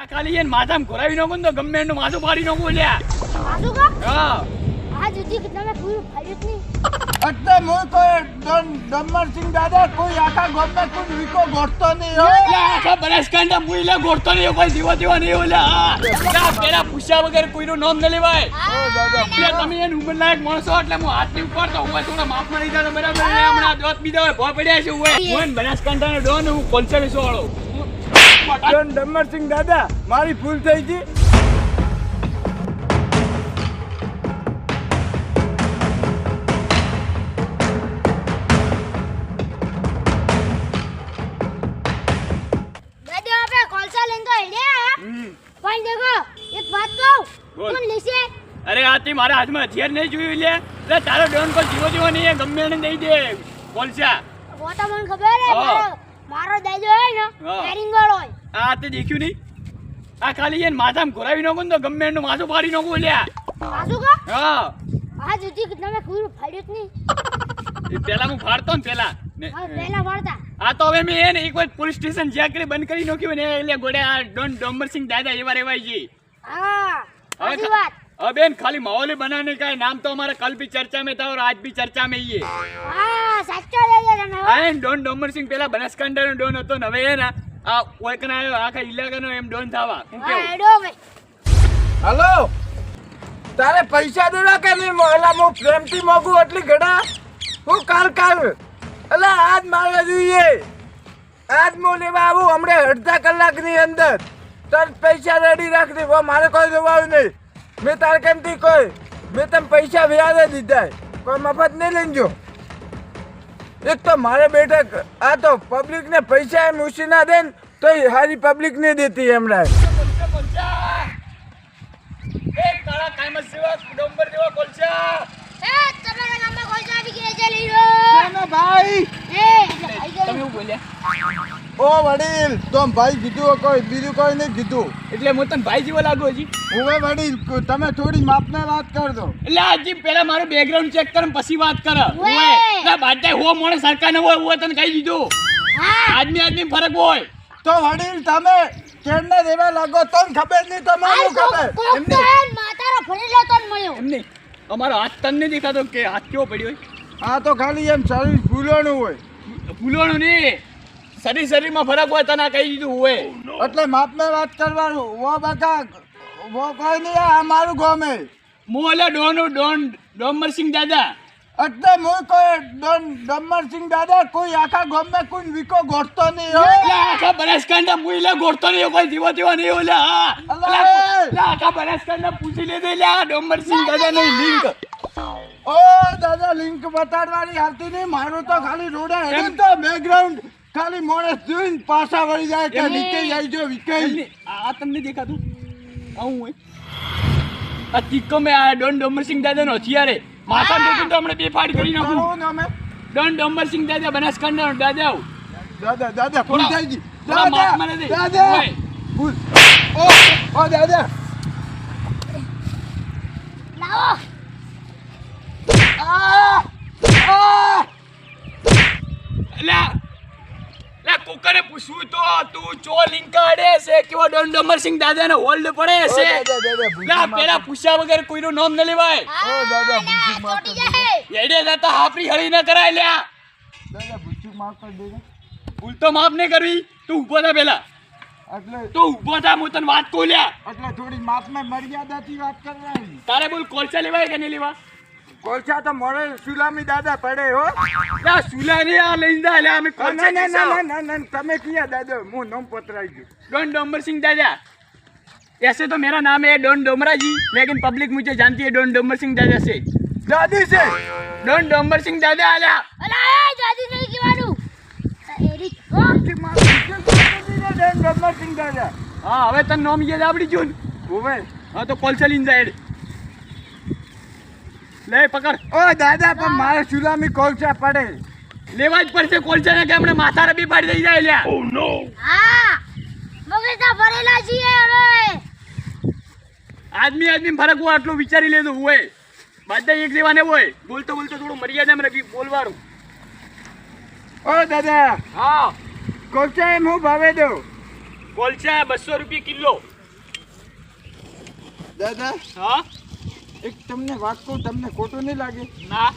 આ ખાલી એને માથામાં ઘોરાવી નો ને તો ગમે એનું માથું પાડી નાખું લ્યા સાસુ કા હા. આ જુદી તમે કોઈ ફાડ્યું નહીં. એટલે હું કોઈ ડન- ડમરસિંહ દાદા કોઈ આખા ગામમાં કોઈ વીકો ગોઠતો નહીં હો. લ્યા, આખા બનાસકાંઠા મુઈલા ગોઠતો નહીં કોઈ દીવા દીવા નહીં ઓલા હા પેલા પૂછ્યા વગર કોઈનું નામ ન લેવાય. તમે એને ઉંમર લાયક માણસો એટલે હું હાથની ઉપર તો હું થોડા માફ મળી જાય બરાબર? ને હમણાં દોત બીજા હોય ભો પડ્યા છે હું. હું ડોન હું કોન્સર્ટ વાળો ડન ડમરસિંહ દાદા મારી ભૂલ થઈ ગઈ. પણ દેખો એક વાત કહું. કોણ લેશે? અરે આથી મારા હાથમાં હથિયાર નહીં જોયું લે. એટલે તારો ડોન પર જીવો જીવો નહીં ગમે એને દઈ દે. કોલસા. વો તો મને ખબર હે મારો દાદો હોય ને હા. પેરિંગળ હોય. આ તે દેખ્યું નહીં? આ ખાલી એને માથા ઘોરાવી નાખું ને તો ગમે એનું માથું ફાડી નાખું એટલે હા. આ જુદી તમે કુરું ફાડ્યું જ નહીં. પેલા હું ફાડતો ને પેલા આ તો હવે મેં એને એક વાર પોલીસ સ્ટેશન જ્યાં કરી બંધ કરી નાખ્યું ને એટલે ગોડે આ ડોન ડોમરસિંહ દાદા એવા રેવાય છે. હા બેન ખાલી માહોલ બનાને કાય નામ તો અમારે કલ બી ચર્ચા મેં થા આજ ભી ચર્ચા મેં હી ડોન ડોમરસિંહ પેલા બનાસકાંઠાનો ડોન હતો ને હવે એના આ કોઈકને આવ્યો આખા ઇલાકાનો એમ ડોન થાવા. હું હા કેવું? હલો? તારે પૈસા દેવા કે નહીં? મોલા હું પ્રેમથી મોગું એટલી ઘડા? હું કાલ કાલ? એટલે આજ મારે જોઈએ. આજ હું લેવા આવું હમણાં અડધા કલાકની અંદર. તાર પૈસા રેડી રાખ દે. મારે કોઈ જોવાનું નહીં. મેં તારે કેમથી કોઈ? મેં તને પૈસા વ્યાજે દીધા. કોઈ મફત નહીં લઈને જો. એક તો મારે બેઠક, આ તો પબ્લિક ને પૈસા એમ ઉછીના દે ને તો હારી પબ્લિક નહીં દેતી હમણાં એક કાળા કાયમત સેવા ડોંબર જેવા કોલસા એ તમારા ગામમાં કોલસા આવી ગયા છે લઈ લો ભાઈ એ એટલે ખાઈ તમે ગયો શું બોલ્યા ઓ વડીલ તો ભાઈ કીધું કોઈ બીજું કોઈ નહીં કીધું. એટલે હું તને ભાઈ જેવો લાગુ હજી. હવે વડીલ તમે થોડી માપને વાત કર દો એટલે હજી પેલા મારું બેકગ્રાઉન્ડ ચેક કર પછી વાત કર. એટલે બાદશાહ હો મોણે સરકાર ને હોય હું તને કહી દીધું. હા. આદમી આદમી ફરક હોય. તો વડીલ તમે કેમને દેવા લાગો તો ખબર નહીં તમારું ખબર? એમને માતારો ફરી. હે ફરેલો તો મળ્યો. એમને અમારો હાથ તને દેખાતો કે હાથ કેવો પડ્યો હોય? આ તો ખાલી એમ શરીર ફૂલોનું હોય. ફૂલોણું નહીં. શરીર શરીરમાં ફરક હોય તને કહી દીધું હોય. એટલે માપને વાત કરવાનું. વો બકા વો કોઈ નહીં આ મારું ગમે હું. એટલે ડોન ડોન ડોમરસિંહ દાદા. એટલે હું કોઈ ડોન ડોમરસિંહ દાદા કોઈ આખા ગામમાં કોઈ વિકો ગોઠતો નહીં હો. એટલે આખા બનાસકાંઠા એટલે ગોઠતો નહીં કોઈ જીવો જીવો નહીં ઓલે હા. એટલે આખા બનાસકાંઠા પૂછી લેજે એટલે આ ડોમરસિંહ દાદા નહીં લિંક. ઓ દાદા લિંક બતાડવાની આવતી નહીં મારું તો ખાલી રોડે તો બેકગ્રાઉન્ડ ખાલી મોણસ જોઈને પાછા વળી જાય કે એમ- વિકે આવી જો વિકે આ તમને દેખાતું? આવું હોય. આ તીકો મેં આ ડોન ડોમરસિંહ દાદાનો હથિયારે માથા દેખું તો હમણાં બે ફાડ કરી નાખું. અમે ડોન ડોમરસિંહ દાદા બનાસકાંઠાનો દાદા આવું. દાદા દાદા થોડા- થઈ ગઈ. દાદા. દાદા! ઓય. ઓ ઓ દાદા! લાવો. આ લા લા પૂછવું તો તું ચો લિંકાડે છે કેવો ડોન ડોમરસિંહ દાદાનો હોલ્ડ પડે છે. લા પેલા પૂછ્યા વગર કોઈનું નામ ન લેવાય. હા દાદા, ના, માફ. કરી એડે દાતા હાફરી હળી ન કરાય લ્યા. દાદા ભૂચું માફ કરી દેજો. ભૂલ તો માફ નહીં કરવી. તું ઊભો થા પેલા. એટલે તું ઊભો થા હું તને વાત લ્યા. એટલે થોડી માપમાં મર્યાદાથી વાત કરવાની તારે બોલ કોલસા લેવાય કે નહીં લેવા? કોલસા તો મોડે સુલામી દાદા પડે હો લા સુલા ને આ લઈને જા લ્યા અમે ના કોલસા ના ના કિસ્સા. ના ના ના તમે કિયા દાદા હું નામ પતરાઈ ગયું डॉन डोमर सिंह दादा ऐसे तो मेरा नाम है डॉन डोमरा जी लेकिन पब्लिक मुझे जानती है डॉन डोमर सिंह दादा से દાદી છે डॉन डोमर सिंह दादा आला અલા એ દાદી નહીં કહેવાનું એરી ઓ ભૂચી માફ ભૂચી માફ કરી દે બેન ગબ્બરસિંહ દાદા हाँ હવે તને નામ યાદ આવડી ગયું ને? ઓવે હા તો કોલસા લઈને જાય લે પકડ. ઓ દાદા પણ મારે સુલામી કોલસા પડે. લેવા જ પડશે કોલસા ને કે આપણે માથા રબી પાડી દઈ જાય લ્યા. હા મગજના ભરેલા છીએ હવે. આદમી આદમી ફરક હોય આટલું વિચારી લેતું હોય બધા એક જેવાને હોય. બોલતો બોલતો થોડું મર્યાદામાં રબી બોલવાનું. ઓ દાદા હા. કોલસા એમ હું ભાવે દો કોલસા બસો રૂપિયા કિલો. દાદા હા? એક તમને વાત કહું તમને ખોટું નહીં લાગે? ના.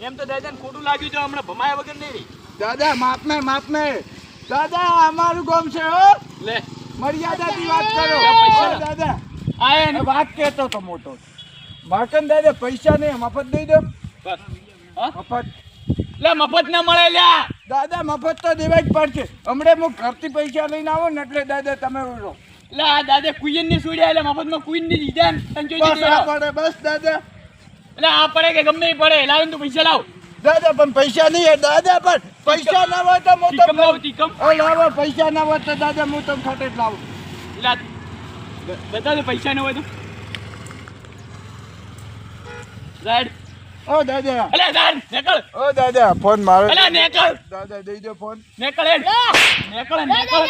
એમ તો દાદાને ખોટું લાગ્યું તો હમણાં ભમાયા વગર નહીં રહી. દાદા માફ ને દાદા અમારું ગામ છે હો. લે. મર્યાદાની વાત કરો. દાદા. આ એને. વાત કહેતો તો મોટો. માકન દાદા પૈસા નહીં મફત દઈ દો. મફત. લે મફત ના મળે લ્યા દાદા મફત તો દેવા જ પડશે. હમણાં હું ઘરથી પૈસા લઈને આવો ને એટલે દાદા તમે ઉડો લે આ દાદા કુઈનની સુડ્યા એટલે મફતમાં કુઈનની દીધા બસ આ. પડે બસ દાદા. એટલે આ પડે કે ગમે પડે? લાવ ને તું પૈસા લાવ. દાદા પણ પૈસા નહીં હે દાદા પણ પૈસા ના હોય તો હું તીકમ લાવ તો તીકમ ઓ લાવો પૈસા ના હોય તો દાદા હું તમને ખોટે જ લાવું. લા બધા તો પૈસા ન હોય તો. રાઈડ ઓ દાદા. અલે દાદ નેકળ. ઓ દાદા ફોન મારો અલે નેકળ. દાદા દઈ દો ફોન. નેકળ નેકળ નેકળ.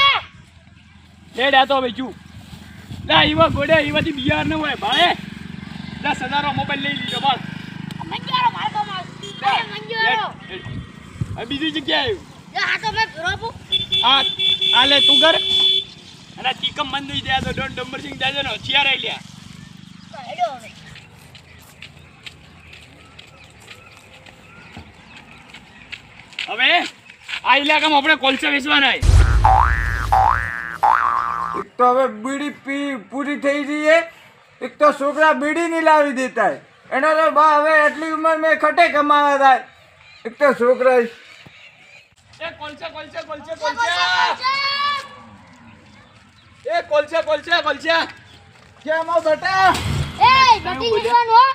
લે, લે. હેડ આ તો હવે ચૂ લા ઈવા ગોડે ઈવાથી બિયાર ન હોય. ભાઈ લા સનારો મોબાઈલ લઈ લીધો બસ મંજૂરો માર. બીજી જગ્યાએ આવ્યું. હા તો મેં ભેરો આ આ લે તું કર અને ચીકમ મન જાય દે તો ડોન ડંબર સિંગ દાદા નો હથિયાર આઈ લ્યા હવે. આ ઇલાકામાં આપણે કોલસા વેચવાના તો હવે બીડી પી પૂરી થઈ જઈએ. છે એક તો છોકરા બીડી નહીં લાવી દેતા. એનો તો બા હવે એટલી ઉંમર મેં ખટે કમાવા થાય. એક તો છોકરા એ કોલસે કોલસે કોલસે કોલસા. એ કોલસા કોલસા કોલસા કેમ બેટા? વિશ્વાનું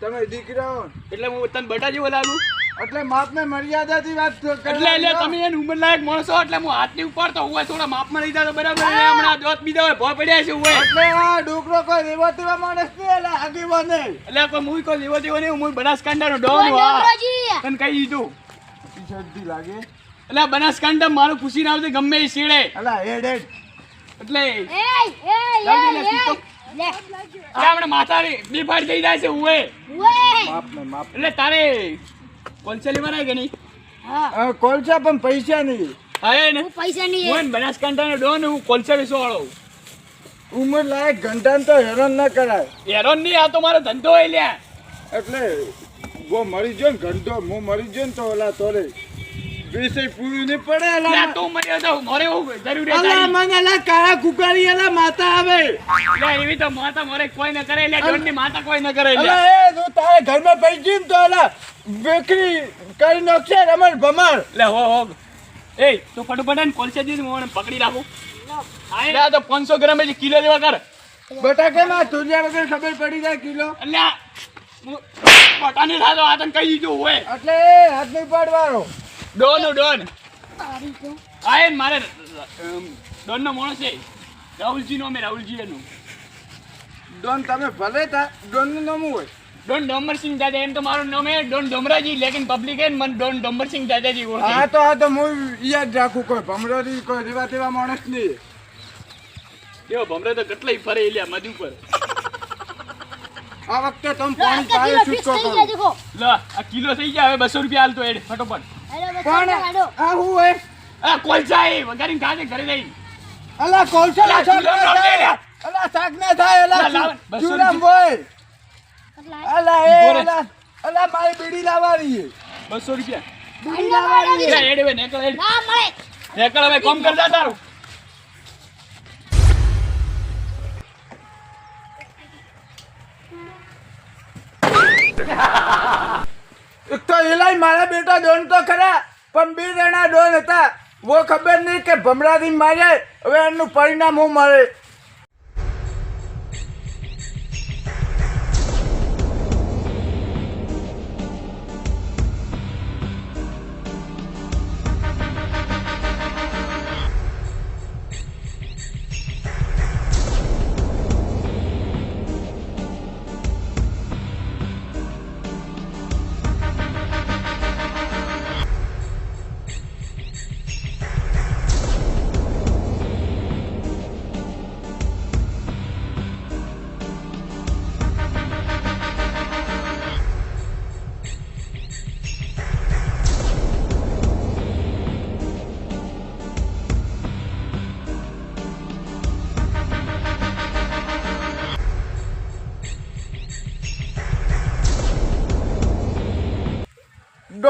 તમે દીકરા એટલે હું તને બટાજી જેવો લાગુ? એટલે માપને મર્યાદાથી વાત. એટલે એટલે તમે એને ઉંમર લાયક માણસો એટલે હું હાથની ઉપર તો હું થોડા માપમાં લઈ જાતો બરાબર હમણાં દોત બીજા હોય ભોય પડ્યા છે હું એટલે આ ડોકરો કોઈ રેવા તેવા માણસ નહીં એટલે આગેવાન નહીં. એટલે કોઈ મુઈ કોઈ લેવો દેવો નહીં હું બનાસકાંઠાનો ડોન હું તને કહી દીધું. શરદી લાગે. એટલે બનાસકાંડા બનાસકાંઠા મારું પૂછીને આવતી ગમે એ શેડે. એટલે હેડ હેડ. એટલે ને. લે. એટલે આપણે માથા બે ફાટ થઈ જાય છે હું ઓય. માપને માપ. એટલે તારે કોલસા લેવાના કે નહીં? હા, કોલસા પણ પૈસા નહીં. હા એ ને. હું પૈસા નહીં હું બનાસકાંઠાનો ડોન હું કોલસા વેચવા વાળો ઉંમર લાયક ઘંટાને તો હેરાન ન કરાય. હેરાન નહીં આ તો મારો ધંધો હોય લ્યા. એટલે વો મરી જો ને ઘંટો હું મરી જો ને તો ઓલા તોરે વિષય પૂરું નહીં પડે અલા તું મર્યો તો મોરે એવું જરૂર અલા મને અલા કાળા કુકારી અલા માતા આવે. એવી તો માતા મારે કોઈ ન કરે લે ડોન માતા કોઈ ન કરે લે એ તું તારે ઘરમાં પૈકી ને તો અલા બેકરી કરી નાખશે રમણ ભમણ. લે હો હો. એ તું ફટોફટ ને કોલસે જી હું પકડી રાખું. લે તો 500 ગ્રામ એ કિલો લેવા કર. બટાકે માં તુરિયા વગર ખબર પડી જાય કિલો. એટલે આ હું પટાની થાતો આ તને કહી દીધું હોય. એટલે હાથ નહીં પાડવાનો ડોન ડોન. આ મારે ડોન નો માણસ છે. રાહુલજી નો અમે રાહુલજી એનું. ડોન તમે ભલે તા ડોનનું નામ હોય. ડોન ડોમરસિંહ દાદા એમ તો મારું નામ હે ડોન ડોમરાજી લેકિન પબ્લિક હે મને ડોન ડોમરસિંહ દાદાજી ઓળખે. હા તો આ તો હું યાદ રાખું કોઈ ભમરોરી કોઈ રેવા તેવા માણસ નહીં. કેવો ભમરે તો કેટલાય ફરે એલ્યા મધ ઉપર. આ વખતે તમે પાણી પાયો છૂટકો કરો. લો આ કિલો થઈ ગયા હવે બસો રૂપિયા હાલતો એડ ફટોફટ. પણ આ હું હોય આ કોલસા એ વગાડીને ખાજે ઘરે જઈને અલા કોલસા અલા, શાક ના થાય. અલા શાક ના થાય અલા અલા, લાવ, ચૂ- બસો ચૂલામ રૂપિયા. બોય અલા. એ અલા અલા મારી બીડી લાવવાની છે. બસો રૂપિયા. બીડી લાવવાની છે. એડ હવે નેકળ એડ ના મળે. નેકળ હવે કોમ કરતા તારું. એક તો એલાય મારા બેટા ડોન તો ખરા, પણ બે જણા ડોન હતા. વો ખબર નહીં કે ભમરાથી મારે હવે એનું પરિણામ હું મળે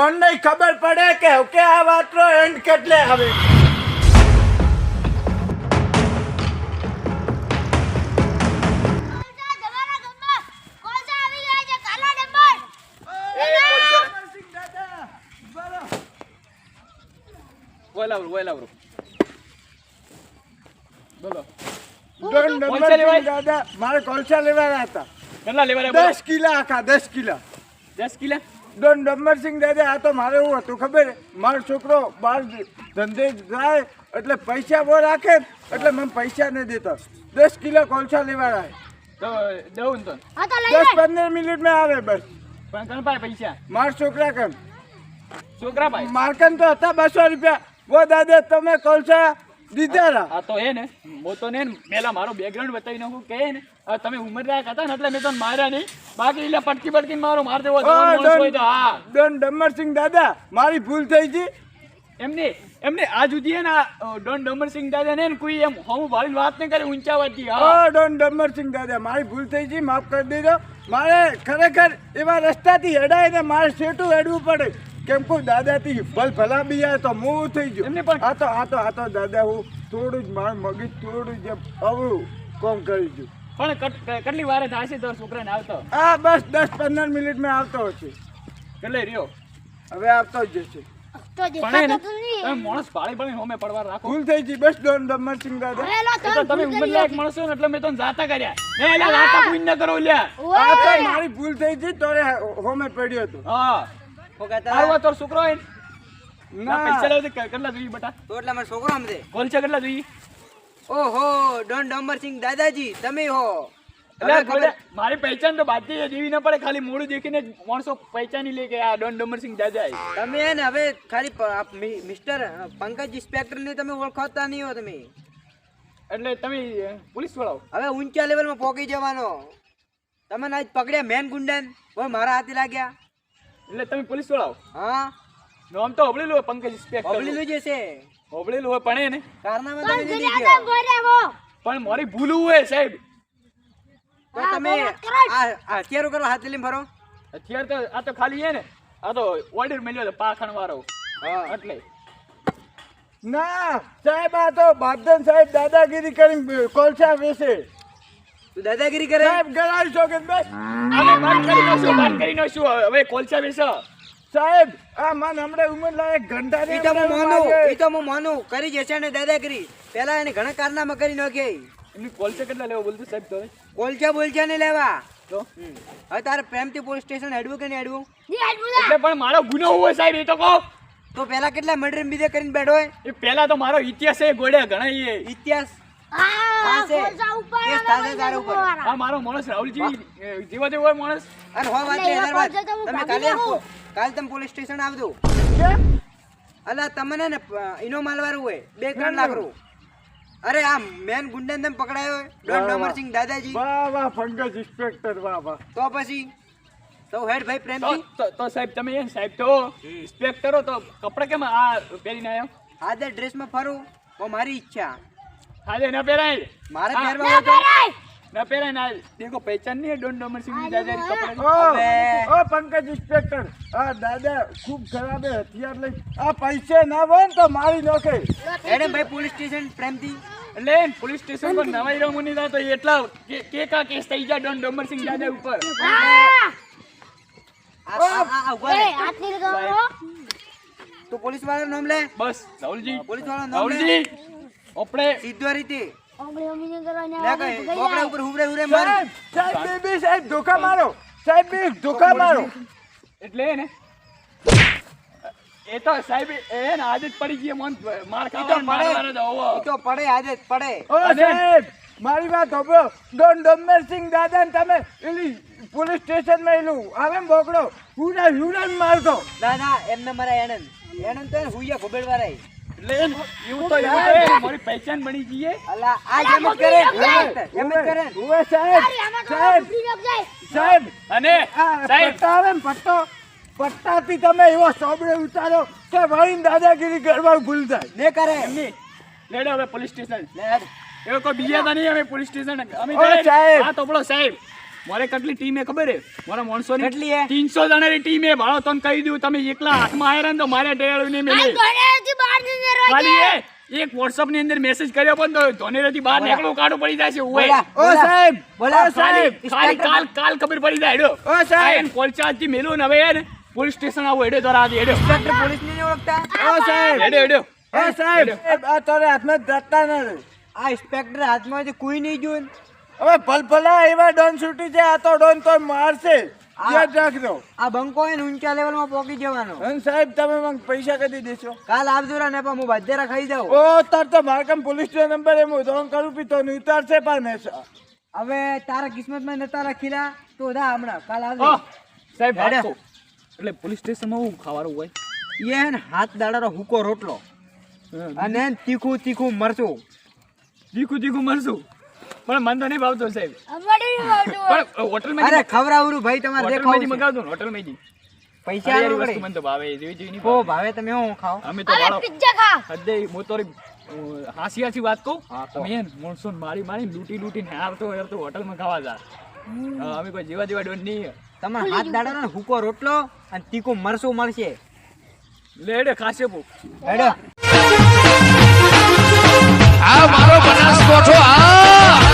ડોન ને ખબર પડે કે કે આ વાતનો એન્ડ કેટલે આવે? મારે કોલસા લેવાના હતા. કેટલા લેવાના દસ કિલા આખા દસ કિલા. દસ કિલા? ડોન ડમરસિંહ દાદા આ તો મારે એવું હતું ખબર? મારો છોકરો બહાર ધંધે જાય એટલે પૈસા બહુ રાખે એટલે મને પૈસા નહીં દેતો. દસ કિલો કોલસા લેવા. તો દઉં ને તો હા તો લઈ દસ પંદર મિનિટમાં આવે બસ. પણ કણ પાય પૈસા? મારા છોકરા કન છોકરા ભાઈ મારકન તો હતા બસો રૂપિયા. વો દાદા તમે કોલસા દીધા રા આ તો હે ને હું તો ને પેલા મારો બેકગ્રાઉન્ડ બતાવી નાખું કે ને તમે ઉંમર લાયક હતા ને એટલે મેં તો માર્યા નહીં. બાકી એટલે પટકી પટકી મારો માર દેવો હા ડન. ડમ્બરસિંહ દાદા મારી ભૂલ થઈ ગઈ. એમને એમને આ જુદી ને ડોન ડમરસિંહ દાદા ને કોઈ એમ હું ભાળીને વાત નહીં કરે ઊંચા વાતી હા ડોન ડમ્બરસિંહ દાદા મારી ભૂલ થઈ છે માફ કરી દેજો. મારે ખરેખર એવા રસ્તાથી હડાય ને મારે સેટું હેડવું પડે. કેમ કે દાદાથી ભલ ભલા બી તો હું થઈ ગયો. એમને પણ- આ તો આ તો આ તો દાદા હું થોડું જ મારું મગજ થોડું જ અવળું કોમ કરી છું. પણ કેટલી વારે થાય છે તો છોકરાને આવતો? આ બસ દસ પંદર મિનિટમાં આવતો હશે. કેટલે રહ્યો. હવે આવતો જ જશે. હે માણસ ભાળી ભાળી હોમે પડવા રાખો. ભૂલ થઈ ગઈ બસ ડોન દાદા તમે ઉંમર લાયક માણસો ને એટલે મેં તો જાતા કર્યા. ને એટલે જાતા કોઈ ન કરો લ્યા આ તો મારી ભૂલ થઈ ગઈ તો હોમે પડ્યો હતો. હા. આવો તો છોકરો હે ના પૈસા ના દે, કેટલા જોઈએ બટા? તો એટલે મારા છોકરો આમ દે. કોલસા કેટલા જોઈએ? ઓહો ડોન ડોમરસિંહ દાદાજી તમે હો. મારી પહેચાન તો બાકી છે, જેવી ન પડે ખાલી મોડું દેખીને માણસો પહેચાની લે કે આ ડોન ડમરસિંહ દાદા છે. તમે હે ને હવે ખાલી મિસ્ટર પંકજ ઇન્સ્પેક્ટર ને તમે ઓળખાતા નહીં હો તમે. એટલે તમે પોલીસ વાળો હવે ઊંચા લેવલમાં પોકી જવાનો. તમે આજ પકડ્યા મેન ગુંડન? હવે મારા હાથે લાગ્યા. એટલે તમે પોલીસ વાળાઓ હા? નામ તો હબળી લો પંકજ ઇન્સ્પેક્ટર હબળી જે જશે. હબળી લો પણ એ ને. કારનામાં તમે દીધી ગયો પણ મારી ભૂલું હોય સાહેબ. તો તમે કરો. આ હથિયારો કરો હાથ લઈને ફરો. અત્યારે તો આ તો ખાલી છે ને. આ તો ઓર્ડર મળ્યો હતો પાખણ વાળો. હા. એટલે. ના સાહેબ આ તો બાદન સાહેબ દાદાગીરી કરીને કોલસા વેચે. તું દાદાગીરી કરે? સાહેબ ગણાય છો કે બસ અમે વાત કરી નાખશું વાત કરી નાખશું હવે કોલસા બેસો. સાહેબ આ મન હમણાં ઉમર લાયક ઘંટા ની તો માનો માનું ઈ તો હું માનું. કરી જશે ને દાદાગીરી. પેલા એને ઘણા કારનામા કરી નાખે. એની કોલસા કેટલા લેવો બોલતો સાહેબ તો કોલચા બોલચા ને લેવા. તો? હવે તારે પ્રેમથી પોલીસ સ્ટેશન હેડવું કે નહીં હેડવું? એટલે પણ મારો ગુનો હોય સાહેબ એ તો કહો. તો પેલા કેટલા મર્ડર બીજે કરીને બેઠો હોય? એ પહેલા તો મારો ઇતિહાસ એ ગોળ્યા ઘણા એ ઇતિહાસ હા મારો. માણસ રાહુલજી. જેવા જેવો હોય માણસ. અને હો વાત એટલે નહીં, એવા હજાર વાત. કોલચા તો હું તમે કાલે કાલે તમે પોલીસ સ્ટેશન આવજો. અલા તમને ને પ- ઈનો હોય. બે ત્રણ લાખ રૂ અરે આ મેન ગુંડન તમે પકડાયો ડોન. ડમરસિંહ દાદાજી. વાહ વાહ પંકજ ઇન્સ્પેક્ટર વાહ વાહ. તો પછી તો હેડ ભાઈ તો તો- તો સાહેબ તમે સાહેબ તો ઇન્સ્પેક્ટરો તો કપડા કેમ આ પહેરીને આવ્યો? આદર ડ્રેસમાં ફરું મારી ઈચ્છા. હાલે ન પહેરાય. મારે પહેરવા ના તો પહેરાય. ન પહેરાય ના. દેખો પહેચાન નહીં ડોન ડોમર સિંહ દાદા ઓ કપડા ઓ પંકજ ઇન્સ્પેક્ટર આ દાદા ખૂબ ખરાબ હથિયાર લઈ આ પૈસે ના વન તો મારી નોખે. એને ભાઈ પોલીસ સ્ટેશન પ્રેમથી. એટલે પોલીસ સ્ટેશન પર નવાઈ રહ્યો મુની તો એટલા કે કે કા કેસ થઈ જાય ડોન ડોમર સિંહ દાદા ઉપર તું પોલીસ વાળાનું નામ લે. બસ રાહુલજી. પોલીસવાળા નામ લે. રાહુલજી. આપણે સીધો રીતે ઓગળી ઓગળી કરવાને લે આવે, બોકડા ઉપર હુવરે હુવરે માર. સાહેબ સાહેબ બે બે સાહેબ ધોકા મારો. સાહેબ બે ધોકા મારો. એટલે ને એ તો સાહેબ એ ને આદત પડી ગઈ મન માર ખાવાનો મારવાનો જ હોવો. તો પડે આદત પડે. ઓ સાહેબ મારી વાત સાંભળો. ડોન ડોમરસિંહ દાદા ને તમે એલી પોલીસ સ્ટેશનમાં એલું આવે ને બોકડો હુડા હુડા મારતો. ના ના એમને મારા એણન એણન તો હુયા ગોબેડ વાળા એટલે એવું તો એવું મારી પહેચાન બની જઈએ અલા આ જેમ જ કરે એમ જ કરે. ઉવે સાહેબ સાહેબ. સાહેબ. અને સાહેબ. પટ્ટા ને પટ્ટો પટ્ટાથી તમે એવો સોબડે ઉતારો કે ભાઈ દાદાગીરી કરવા ભૂલ જાય ને કરે. એમની લેડો હવે પોલીસ સ્ટેશન. લેડ. એવો કોઈ બીજા તો નહીં અમે પોલીસ સ્ટેશન. અમે જાય. સાહેબ. હા તો બોલો સાહેબ. મારે કેટલી ટીમ હે ખબર હે? મારા માણસો કેટલી હે? ત્રીસો જણાની ટીમ હે. ભાડો તને કહી દઉં તમે એકલા હાથમાં આયા ને તો મારે ટેળું નહીં મેલે. ખાલી હે એક WhatsApp ની અંદર મેસેજ કર્યો પણ તો ધોનેરાથી બહાર નીકળો કાઢું પડી જાય છે ઓય. ઓ સાહેબ બોલા, સાહેબ ખાલી કાલ કાલ ખબર પડી જાય હેડો. ઓ સાહેબ. કોલચાથી મેલું ને હવે હે પોલીસ સ્ટેશન આવો હેડો તારા આદી હેડો. ઇન્સ્પેક્ટર પોલીસને ને ઓળખતા? ઓ સાહેબ. હેડો હેડો. ઓ સાહેબ. આ તારે હાથમાં દત્તા નથી આ ઇન્સ્પેક્ટર હાથમાં કોઈ નહીં જોયું હવે પલપલા એવા ડોન છૂટી છે આ તો ડોન તો મારશે. આ- યાદ રાખજો. આ બંકો ને ઊંચા લેવલમાં પહોંચી જવાનો. અને સાહેબ તમે મને પૈસા કદી દેશો? કાલ આવજો રા ને પણ હું બાજરા ખાઈ જાઉં. ઓ તાર તો મારકમ પોલીસ સ્ટેશન નંબર એમ ઉધોન કરું પી તો ઉતારશે પણ હશે હવે તારા કિસ્મતમાં નતા રાખીલા તો દા હમણાં. કાલ આવજો. સાહેબ હેડો. એટલે પોલીસ સ્ટેશનમાં હું ખાવાનું હોય? એ હાથ દાડાનો હુકો રોટલો. અને તીખું તીખું મરચું. તીખું તીખું મરશું પણ મને તો નહીં ભાવતો સાહેબ. પણ હોટલમાં અરે ખવડાવરું ભાઈ તમારે દેખાવ મગાવતો ને હોટલમાં જી પૈસા હરિયાળી વસ્તુ મને તો ભાવે જેવી જેવી નહીં ઓ ભાવે. તમે હું ખાવ અમે તો વાળો પિઝા ખા. હદે હું તો હાસી હાંસી વાત કહું. તમે હે ને માણસો ને મારી મારી લૂંટી લૂંટીને હારતો હારતો હોટલમાં ખાવા જા. અમે કોઈ જેવા જેવા ડોન નહીં તમારે હાથ દાડાનો હુકો રોટલો અને તીખું મરચું મળશે. લેડે ખાશે બુ હેડો. આ મારો બનાસકોઠો આ!